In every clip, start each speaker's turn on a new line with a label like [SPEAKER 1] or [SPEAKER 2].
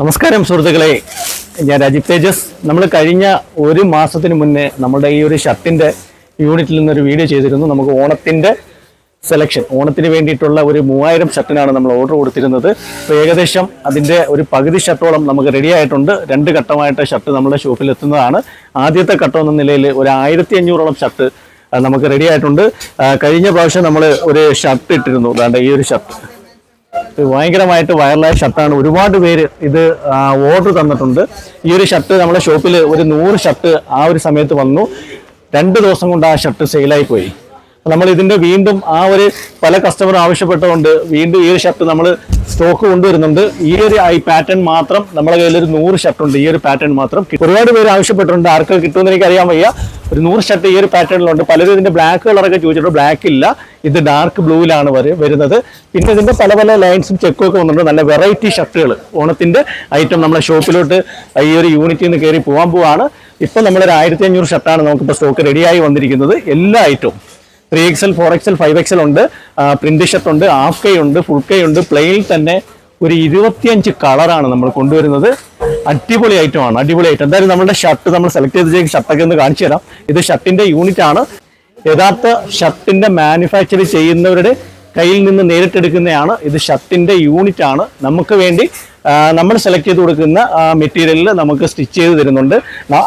[SPEAKER 1] നമസ്കാരം സുഹൃത്തുക്കളെ. ഞാൻ രാജീവ് തേജസ്. നമ്മൾ കഴിഞ്ഞ ഒരു മാസത്തിന് മുന്നേ നമ്മുടെ ഈ ഒരു ഷർട്ടിന്റെ യൂണിറ്റിൽ നിന്നൊരു വീഡിയോ ചെയ്തിരുന്നു. നമുക്ക് ഓണത്തിന്റെ സെലക്ഷൻ ഓണത്തിന് വേണ്ടിയിട്ടുള്ള ഒരു മൂവായിരം ഷർട്ടിനാണ് നമ്മൾ ഓർഡർ കൊടുത്തിരുന്നത്. അപ്പോൾ ഏകദേശം അതിന്റെ ഒരു പകുതി ഷർട്ടോളം നമുക്ക് റെഡി ആയിട്ടുണ്ട്. രണ്ട് ഘട്ടമായിട്ട് ഷർട്ട് നമ്മുടെ ഷോപ്പിൽ എത്തുന്നതാണ്. ആദ്യത്തെ ഘട്ടം എന്ന നിലയിൽ ഒരു ആയിരത്തി അഞ്ഞൂറോളം ഷർട്ട് നമുക്ക് റെഡി ആയിട്ടുണ്ട്. കഴിഞ്ഞ പ്രാവശ്യം നമ്മൾ ഒരു ഷർട്ട് ഇട്ടിരുന്നു. അതാണ്ട് ഈ ഒരു ഷർട്ട്. ഭയങ്കരമായിട്ട് വൈറലായ ഷർട്ടാണ് ഒരുപാട് പേര് ഇത് ഓർഡർ തന്നിട്ടുണ്ട്. ഈ ഒരു ഷർട്ട് നമ്മുടെ ഷോപ്പിൽ ഒരു നൂറ് ഷർട്ട് ആ ഒരു സമയത്ത് വന്നു. രണ്ട് ദിവസം കൊണ്ട് ആ ഷർട്ട് സെയിലായി പോയി. നമ്മൾ ഇതിന്റെ വീണ്ടും ആ ഒരു പല കസ്റ്റമർ ആവശ്യപ്പെട്ടുകൊണ്ട് വീണ്ടും ഈ ഒരു ഷർട്ട് നമ്മൾ സ്റ്റോക്ക് കൊണ്ടുവരുന്നുണ്ട്. ഈ ഒരു ഐ പാറ്റേൺ മാത്രം നമ്മുടെ കയ്യിൽ ഒരു നൂറ് ഷർട്ട് ഉണ്ട്. ഈ ഒരു പാറ്റേൺ മാത്രം ഒരുപാട് പേര് ആവശ്യപ്പെട്ടിട്ടുണ്ട്. ആർക്ക് കിട്ടുമെന്ന് എനിക്ക് അറിയാൻ വയ്യ. ഒരു നൂറ് ഷർട്ട് ഈ ഒരു പാറ്റേണിലുണ്ട് പലരും ഇതിന്റെ ബ്ലാക്ക് കളറൊക്കെ ചോദിച്ചിട്ടുണ്ട്. ബ്ലാക്ക് ഇല്ല. ഇത് ഡാർക്ക് ബ്ലൂവിലാണ് വരുന്നത്. പിന്നെ ഇതിന്റെ പല പല ലൈൻസും ചെക്കും ഒക്കെ വന്നിട്ടുണ്ട്. നല്ല വെറൈറ്റി ഷർട്ടുകൾ ഓണത്തിന്റെ ഐറ്റം നമ്മളെ ഷോപ്പിലോട്ട് ഈ ഒരു യൂണിറ്റിൽ നിന്ന് കയറി പോകാൻ പോവാണ്. ഇപ്പം നമ്മളൊരു ആയിരത്തി അഞ്ഞൂറ് ഷർട്ടാണ് നമുക്കിപ്പോൾ സ്റ്റോക്ക് റെഡിയായി വന്നിരിക്കുന്നത്. എല്ലാ ഐറ്റവും three XL four XL five XL ഉണ്ട്. പ്രിന്റ് ഷർട്ട് ഉണ്ട് ഹാഫ് കൈ ഉണ്ട് ഫുൾ കൈ ഉണ്ട്. പ്ലെയിനിൽ തന്നെ ഒരു ഇരുപത്തിയഞ്ച് കളറാണ് നമ്മൾ കൊണ്ടുവരുന്നത്. അടിപൊളി ഐറ്റം ആണ് അടിപൊളി ഐറ്റം എന്തായാലും നമ്മുടെ ഷർട്ട് നമ്മൾ സെലക്ട് ചെയ്ത് ഷർട്ടൊക്കെ ഒന്ന് കാണിച്ചു തരാം. ഇത് ഷർട്ടിന്റെ യൂണിറ്റ് ആണ്. യഥാർത്ഥ ഷർട്ടിന്റെ മാനുഫാക്ചർ ചെയ്യുന്നവരുടെ കയ്യിൽ നിന്ന് നേരിട്ടെടുക്കുന്നതാണ്. ഇത് ഷർട്ടിന്റെ യൂണിറ്റ് ആണ്. നമുക്ക് വേണ്ടി നമ്മൾ സെലക്ട് ചെയ്ത് കൊടുക്കുന്ന മെറ്റീരിയലിൽ നമുക്ക് സ്റ്റിച്ച് ചെയ്ത് തരുന്നുണ്ട്.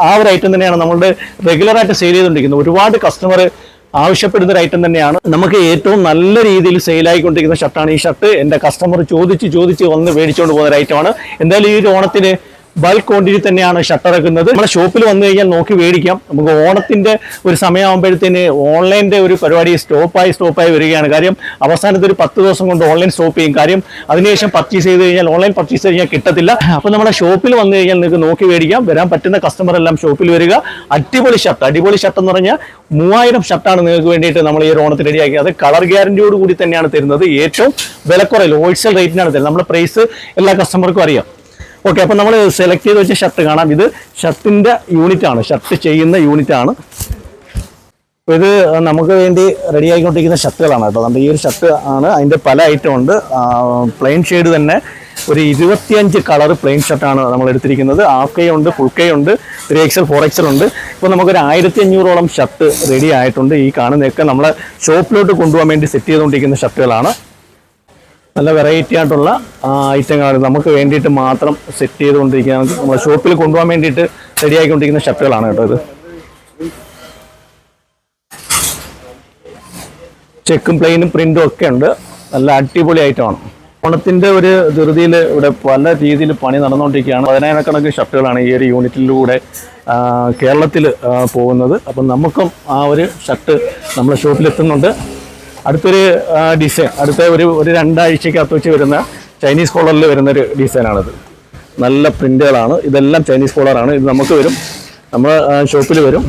[SPEAKER 1] ആ ഒരു ഐറ്റം തന്നെയാണ് നമ്മളുടെ റെഗുലറായിട്ട് സെയിൽ ചെയ്തുകൊണ്ടിരിക്കുന്നത്. ഒരുപാട് കസ്റ്റമർ ആവശ്യപ്പെടുന്ന ഒരു ഐറ്റം തന്നെയാണ്. നമുക്ക് ഏറ്റവും നല്ല രീതിയിൽ സെയിലായിക്കൊണ്ടിരിക്കുന്ന ഷർട്ടാണ് ഈ ഷർട്ട് എന്റെ കസ്റ്റമർ ചോദിച്ച് ചോദിച്ച് വന്ന് മേടിച്ചുകൊണ്ട് പോകുന്ന ഒരു ഐറ്റമാണ് എന്തായാലും ഈ ഒരു ഓണത്തിന് ബൾക്ക് ക്വാണ്ടിറ്റി തന്നെയാണ് ഷട്ടർ ഇറക്കുന്നത്. നമ്മുടെ ഷോപ്പിൽ വന്നു കഴിഞ്ഞാൽ നോക്കി മേടിക്കാം. നമുക്ക് ഓണത്തിന്റെ ഒരു സമയമാകുമ്പോഴത്തേന് ഓൺലൈന്റെ ഒരു പരിപാടി സ്റ്റോപ്പായി സ്റ്റോപ്പായി വരികയാണ്. കാര്യം അവസാനത്തെ ഒരു പത്ത് ദിവസം കൊണ്ട് ഓൺലൈൻ സ്റ്റോപ്പ് ചെയ്യും. കാര്യം അതിനുശേഷം പർച്ചേസ് ചെയ്ത് കഴിഞ്ഞാൽ ഓൺലൈൻ പർച്ചേസ് കഴിഞ്ഞാൽ കിട്ടത്തില്ല. അപ്പോൾ നമ്മുടെ ഷോപ്പിൽ വന്നു കഴിഞ്ഞാൽ നിങ്ങൾക്ക് നോക്കി മേടിക്കാം. വരാൻ പറ്റുന്ന കസ്റ്റമർ എല്ലാം ഷോപ്പിൽ വരിക. അടിപൊളി ഷർട്ട് അടിപൊളി ഷർട്ട് എന്ന് പറഞ്ഞാൽ മൂവായിരം ഷർട്ടാണ് നിങ്ങൾക്ക് വേണ്ടിയിട്ട് നമ്മൾ ഈ ഓണത്തിന് റെഡിയാക്കിയത് കളർ ഗ്യാരണ്ടിയോട് കൂടി തന്നെയാണ് തരുന്നത്. ഏറ്റവും വിലക്കുറയിൽ ഹോൾസെയിൽ റേറ്റിനാണ് തരുന്നത്. നമ്മുടെ പ്രൈസ് എല്ലാ കസ്റ്റമർക്കും അറിയാം. ഓക്കെ അപ്പോൾ നമ്മൾ സെലക്ട് ചെയ്ത് വെച്ച ഷർട്ട് കാണാം. ഇത് ഷർട്ടിന്റെ യൂണിറ്റ് ആണ്. ഷർട്ട് ചെയ്യുന്ന യൂണിറ്റ് ആണ്. ഇത് നമുക്ക് വേണ്ടി റെഡി ആയിക്കൊണ്ടിരിക്കുന്ന ഷർട്ടുകളാണ് കേട്ടോ. നമ്മുടെ ഈ ഒരു ഷർട്ട് ആണ്. അതിന്റെ പല ഐറ്റം ഉണ്ട്. പ്ലെയിൻ ഷെയ്ഡ് തന്നെ ഒരു ഇരുപത്തിയഞ്ച് കളർ പ്ലെയിൻ ഷർട്ടാണ് നമ്മൾ എടുത്തിരിക്കുന്നത്. ഹാഫ് കൈ ഉണ്ട് ഫുൾ കൈ ഉണ്ട് ത്രീ എക്സൽ ഫോർ എക്സൽ ഉണ്ട്. ഇപ്പോൾ നമുക്കൊരു ആയിരത്തി അഞ്ഞൂറോളം ഷർട്ട് റെഡി ആയിട്ടുണ്ട്. ഈ കാണുന്നതൊക്കെ നമ്മളെ ഷോപ്പിലോട്ട് കൊണ്ടുപോകാൻ വേണ്ടി സെറ്റ് ചെയ്തുകൊണ്ടിരിക്കുന്ന ഷർട്ടുകളാണ് നല്ല വെറൈറ്റി ആയിട്ടുള്ള ഐറ്റങ്ങളാണ് നമുക്ക് വേണ്ടിയിട്ട് മാത്രം സെറ്റ് ചെയ്തുകൊണ്ടിരിക്കുന്ന നമ്മുടെ ഷോപ്പിൽ കൊണ്ടുപോകാൻ വേണ്ടിയിട്ട് റെഡി ആയിക്കൊണ്ടിരിക്കുന്ന ഷർട്ടുകളാണ് കേട്ടോ ഇത്. ചെക്കും പ്ലെയിനും പ്രിന്റും ഒക്കെ ഉണ്ട്. നല്ല അടിപൊളി ഐറ്റമാണ് ഓണത്തിന്റെ ഒരു ധൃതിയിൽ ഇവിടെ പല രീതിയിൽ പണി നടന്നുകൊണ്ടിരിക്കുകയാണ്. പതിനായിരക്കണക്കിന് ഷർട്ടുകളാണ് ഈ ഒരു യൂണിറ്റിലൂടെ കേരളത്തിൽ പോകുന്നത്. അപ്പം നമുക്കും ആ ഒരു ഷർട്ട് നമ്മുടെ ഷോപ്പിൽ എത്തുന്നുണ്ട്. അടുത്തൊരു ഡിസൈൻ അടുത്ത ഒരു ഒരു രണ്ടാഴ്ചക്കകത്ത് വെച്ച് വരുന്ന ചൈനീസ് കോളറിൽ വരുന്ന ഒരു ഡിസൈനാണിത് നല്ല പ്രിന്റുകളാണ് ഇതെല്ലാം ചൈനീസ് കോളറാണ് ഇത് നമുക്ക് വരും. നമ്മൾ ഷോപ്പിൽ വരും.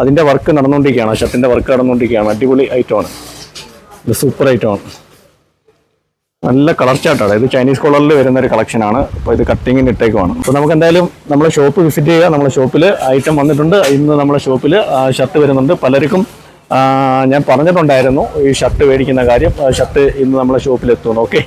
[SPEAKER 1] അതിന്റെ വർക്ക് നടന്നുകൊണ്ടിരിക്കുകയാണ് ഷർട്ടിന്റെ വർക്ക് നടന്നുകൊണ്ടിരിക്കുകയാണ് അടിപൊളി ഐറ്റമാണ് ഇത് സൂപ്പർ ഐറ്റമാണ് നല്ല കളർ ചാട്ടാണ് ഇത് ചൈനീസ് കോളറിൽ വരുന്ന ഒരു കളക്ഷനാണ് അപ്പോൾ ഇത് കട്ടിങ്ങിന് ഇട്ടേക്കുമാണ് അപ്പോൾ നമുക്ക് എന്തായാലും നമ്മളെ ഷോപ്പ് വിസിറ്റ് ചെയ്യുക. നമ്മളെ ഷോപ്പിൽ ഐറ്റം വന്നിട്ടുണ്ട്. ഇന്ന് നമ്മളെ ഷോപ്പിൽ ഷർട്ട് വരുന്നുണ്ട്. പലർക്കും ഞാൻ പറഞ്ഞിട്ടുണ്ടായിരുന്നു ഈ ഷർട്ട് മേടിക്കുന്ന കാര്യം. ഷർട്ട് ഇന്ന് നമ്മളെ ഷോപ്പിലെത്തുന്നു ഓക്കെ